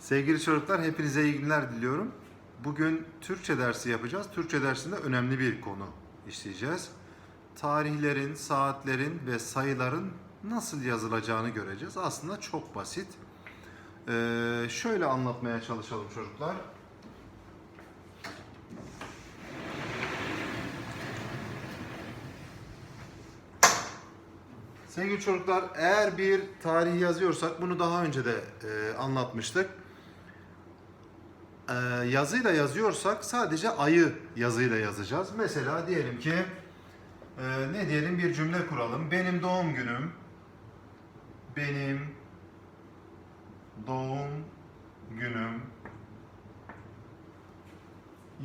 Sevgili çocuklar hepinize iyi günler diliyorum. Bugün Türkçe dersi yapacağız. Türkçe dersinde önemli bir konu işleyeceğiz. Tarihlerin, saatlerin ve sayıların nasıl yazılacağını göreceğiz. Aslında çok basit. Ee, şöyle anlatmaya çalışalım çocuklar. Sevgili çocuklar, eğer bir tarih yazıyorsak, bunu daha önce de e, anlatmıştık. E, yazıyla yazıyorsak sadece ayı yazıyla yazacağız. Mesela diyelim ki, e, ne diyelim bir cümle kuralım. Benim doğum günüm, benim doğum günüm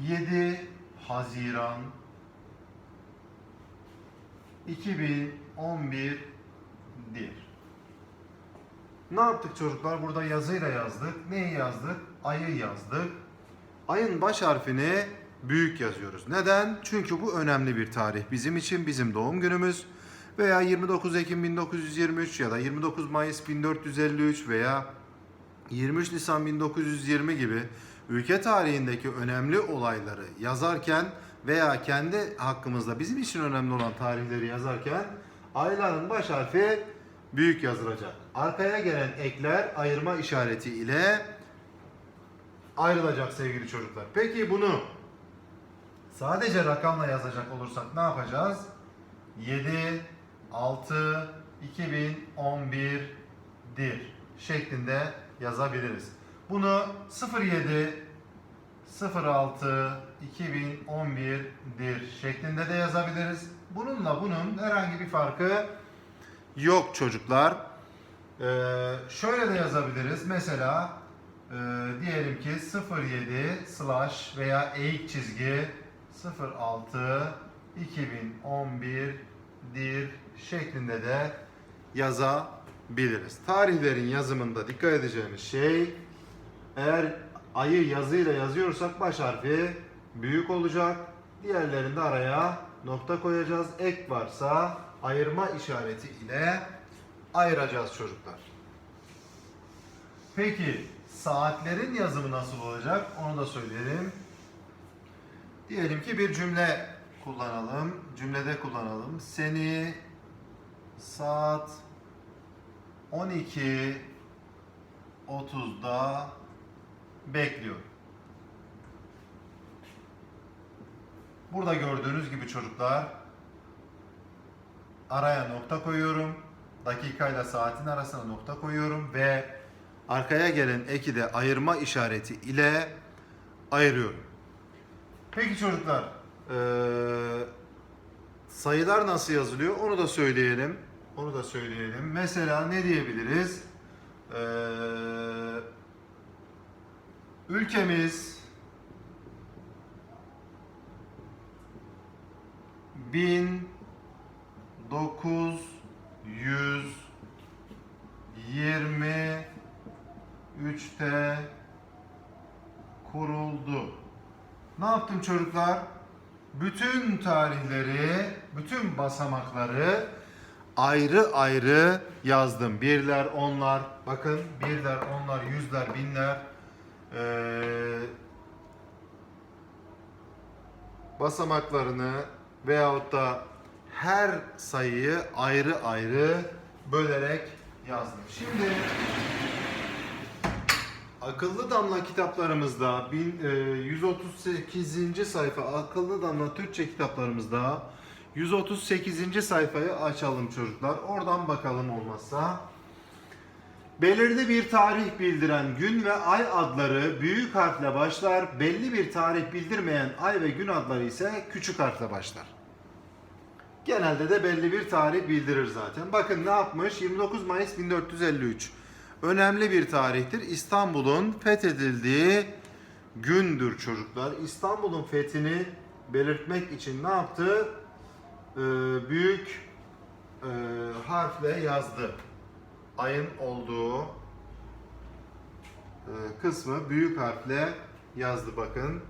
7 Haziran 2011 dir. Ne yaptık çocuklar? Burada yazıyla yazdık. Neyi yazdık? Ayı yazdık. Ayın baş harfini büyük yazıyoruz. Neden? Çünkü bu önemli bir tarih. Bizim için bizim doğum günümüz veya 29 Ekim 1923 ya da 29 Mayıs 1453 veya 23 Nisan 1920 gibi ülke tarihindeki önemli olayları yazarken veya kendi hakkımızda bizim için önemli olan tarihleri yazarken ayların baş harfi büyük yazılacak. Arkaya gelen ekler ayırma işareti ile ayrılacak sevgili çocuklar. Peki bunu sadece rakamla yazacak olursak ne yapacağız? 7 6 2011 dir şeklinde yazabiliriz. Bunu 07 06 2011 dir şeklinde de yazabiliriz. Bununla bunun herhangi bir farkı yok çocuklar. Ee, şöyle de yazabiliriz. Mesela e, diyelim ki 07 slash veya eğik çizgi 06 2011 dir şeklinde de yazabiliriz. Tarihlerin yazımında dikkat edeceğimiz şey eğer ayı yazıyla yazıyorsak baş harfi büyük olacak. Diğerlerinde araya nokta koyacağız. Ek varsa ayırma işareti ile ayıracağız çocuklar. Peki saatlerin yazımı nasıl olacak? Onu da söyleyelim. Diyelim ki bir cümle kullanalım. Cümlede kullanalım. Seni saat 12 30'da bekliyor. Burada gördüğünüz gibi çocuklar araya nokta koyuyorum. Dakikayla saatin arasına nokta koyuyorum ve arkaya gelen eki de ayırma işareti ile ayırıyorum. Peki çocuklar, sayılar nasıl yazılıyor onu da söyleyelim. Onu da söyleyelim. Mesela ne diyebiliriz? Ülkemiz bin dokuz yüz yirmi üçte kuruldu. Ne yaptım çocuklar? Bütün tarihleri, bütün basamakları ayrı ayrı yazdım. Birler, onlar, bakın birler, onlar, yüzler, binler, ee, basamaklarını veyahut da her sayıyı ayrı ayrı bölerek yazdım. Şimdi akıllı damla kitaplarımızda bin- e, 138. sayfa akıllı damla Türkçe kitaplarımızda 138. sayfayı açalım çocuklar. Oradan bakalım olmazsa. Belirli bir tarih bildiren gün ve ay adları büyük harfle başlar. Belli bir tarih bildirmeyen ay ve gün adları ise küçük harfle başlar. Genelde de belli bir tarih bildirir zaten. Bakın ne yapmış? 29 Mayıs 1453. Önemli bir tarihtir. İstanbul'un fethedildiği gündür çocuklar. İstanbul'un fethini belirtmek için ne yaptı? Ee, büyük e, harfle yazdı ayın olduğu e, kısmı büyük harfle yazdı bakın.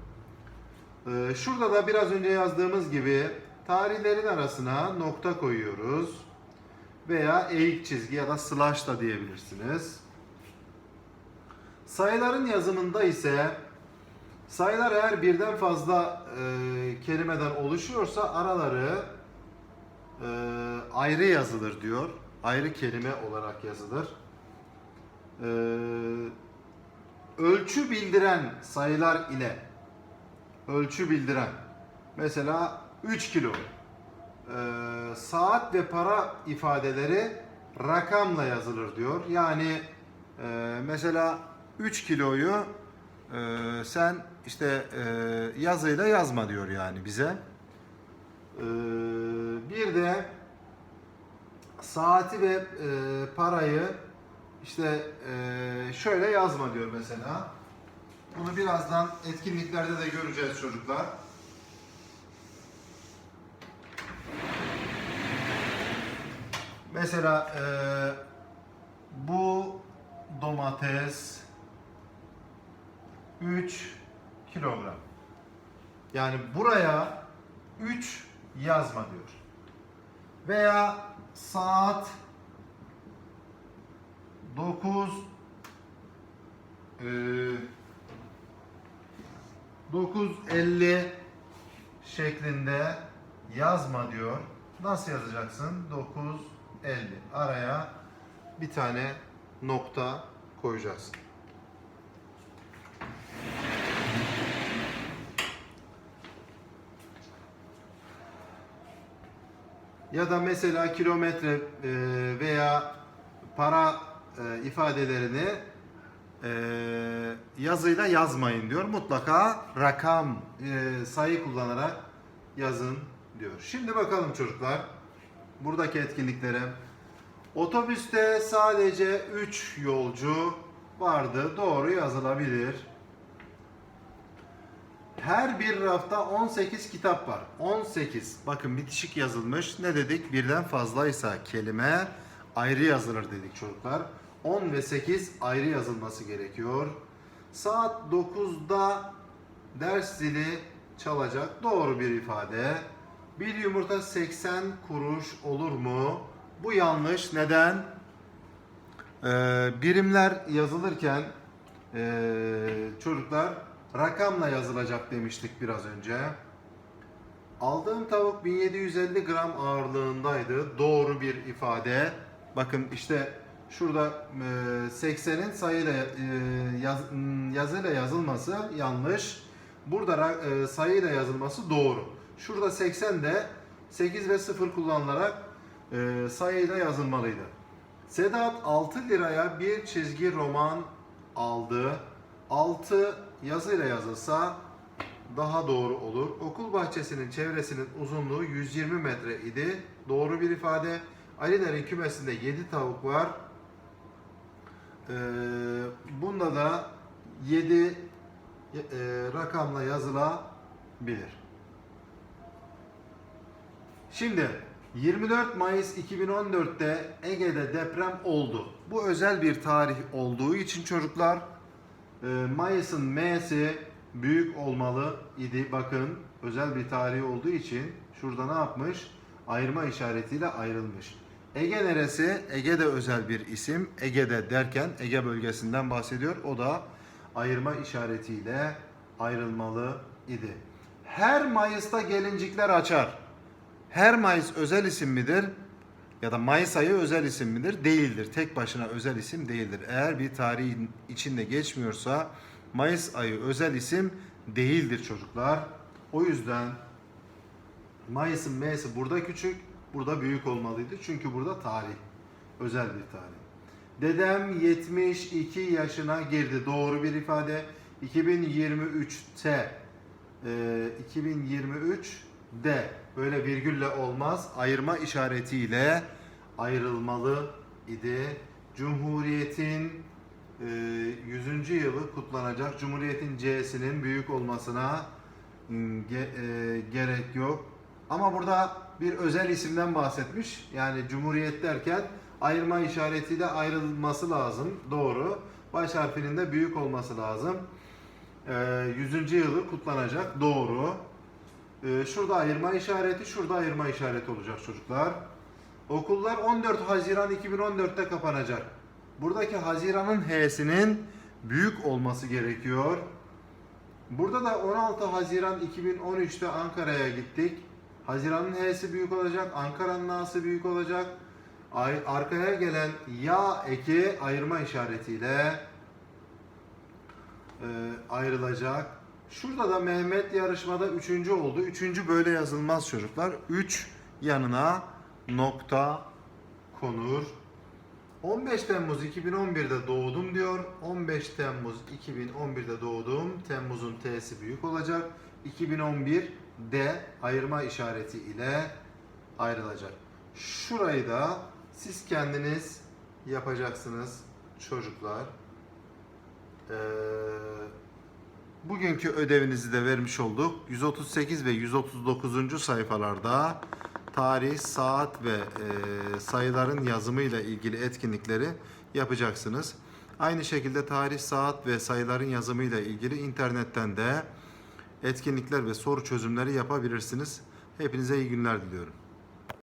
E, Şurada da biraz önce yazdığımız gibi tarihlerin arasına nokta koyuyoruz. Veya eğik çizgi ya da slash da diyebilirsiniz. Sayıların yazımında ise sayılar eğer birden fazla e, kelimeden oluşuyorsa araları e, ayrı yazılır diyor. Ayrı kelime olarak yazılır. E, ölçü bildiren sayılar ile ölçü bildiren mesela 3 kilo e, saat ve para ifadeleri rakamla yazılır diyor. Yani e, mesela 3 kiloyu e, sen işte e, yazıyla yazma diyor yani bize. E, bir de saati ve e, parayı işte e, şöyle yazma diyor mesela. Bunu birazdan etkinliklerde de göreceğiz çocuklar. Mesela e, bu domates 3 kilogram. Yani buraya 3 yazma diyor. Veya saat 9 e, 9.50 şeklinde yazma diyor. Nasıl yazacaksın? 9.50. Araya bir tane nokta koyacaksın. Ya da mesela kilometre e, veya para e, ifadelerini e, yazıyla yazmayın diyor. Mutlaka rakam, sayı kullanarak yazın diyor. Şimdi bakalım çocuklar buradaki etkinliklere. Otobüste sadece 3 yolcu vardı. Doğru yazılabilir. Her bir rafta 18 kitap var. 18. Bakın bitişik yazılmış. Ne dedik? Birden fazlaysa kelime ayrı yazılır dedik çocuklar. 10 ve 8 ayrı yazılması gerekiyor. Saat 9'da ders zili çalacak. Doğru bir ifade. Bir yumurta 80 kuruş olur mu? Bu yanlış. Neden? Ee, birimler yazılırken ee, çocuklar rakamla yazılacak demiştik biraz önce. Aldığım tavuk 1750 gram ağırlığındaydı. Doğru bir ifade. Bakın işte şurada e, 80'in sayıyla e, yaz, m, yazıyla yazılması yanlış. Burada ra- e, sayıyla yazılması doğru. Şurada 80 de 8 ve 0 kullanılarak e, sayıyla yazılmalıydı. Sedat 6 liraya bir çizgi roman aldı. 6 yazıyla yazılsa daha doğru olur. Okul bahçesinin çevresinin uzunluğu 120 metre idi. Doğru bir ifade. Alilerin kümesinde 7 tavuk var. Ee, bunda da 7 e, rakamla yazılabilir. Şimdi 24 Mayıs 2014'te Ege'de deprem oldu. Bu özel bir tarih olduğu için çocuklar e, Mayıs'ın M'si büyük olmalı idi. Bakın özel bir tarih olduğu için şurada ne yapmış? Ayırma işaretiyle ayrılmış. Ege neresi? Ege de özel bir isim. Ege'de derken Ege bölgesinden bahsediyor. O da ayırma işaretiyle ayrılmalı idi. Her Mayıs'ta gelincikler açar. Her Mayıs özel isim midir? Ya da Mayıs ayı özel isim midir? Değildir. Tek başına özel isim değildir. Eğer bir tarihin içinde geçmiyorsa Mayıs ayı özel isim değildir çocuklar. O yüzden Mayıs'ın M'si burada küçük, burada büyük olmalıydı. Çünkü burada tarih. Özel bir tarih. Dedem 72 yaşına girdi. Doğru bir ifade. 2023'te e, 2023'de böyle virgülle olmaz. Ayırma işaretiyle ayrılmalı idi. Cumhuriyetin e, 100. yılı kutlanacak. Cumhuriyetin C'sinin büyük olmasına ge- e, gerek yok. Ama burada bir özel isimden bahsetmiş. Yani Cumhuriyet derken ayırma işaretiyle ayrılması lazım. Doğru. Baş harfinin de büyük olması lazım. E, 100. yılı kutlanacak. Doğru. E, şurada ayırma işareti, şurada ayırma işareti olacak çocuklar. Okullar 14 Haziran 2014'te kapanacak. Buradaki Haziran'ın H'sinin büyük olması gerekiyor. Burada da 16 Haziran 2013'te Ankara'ya gittik. Haziran'ın H'si büyük olacak, Ankara'nın A'sı büyük olacak. Ay- Arkaya gelen ya eki ayırma işaretiyle e, ayrılacak. Şurada da Mehmet yarışmada üçüncü oldu. Üçüncü böyle yazılmaz çocuklar. 3 yanına nokta konur. 15 Temmuz 2011'de doğdum diyor. 15 Temmuz 2011'de doğdum. Temmuz'un T'si büyük olacak. 2011 D ayırma işareti ile ayrılacak. Şurayı da siz kendiniz yapacaksınız çocuklar. Ee, bugünkü ödevinizi de vermiş olduk. 138 ve 139. sayfalarda tarih, saat ve e, sayıların yazımıyla ilgili etkinlikleri yapacaksınız. Aynı şekilde tarih, saat ve sayıların yazımıyla ilgili internetten de etkinlikler ve soru çözümleri yapabilirsiniz. Hepinize iyi günler diliyorum.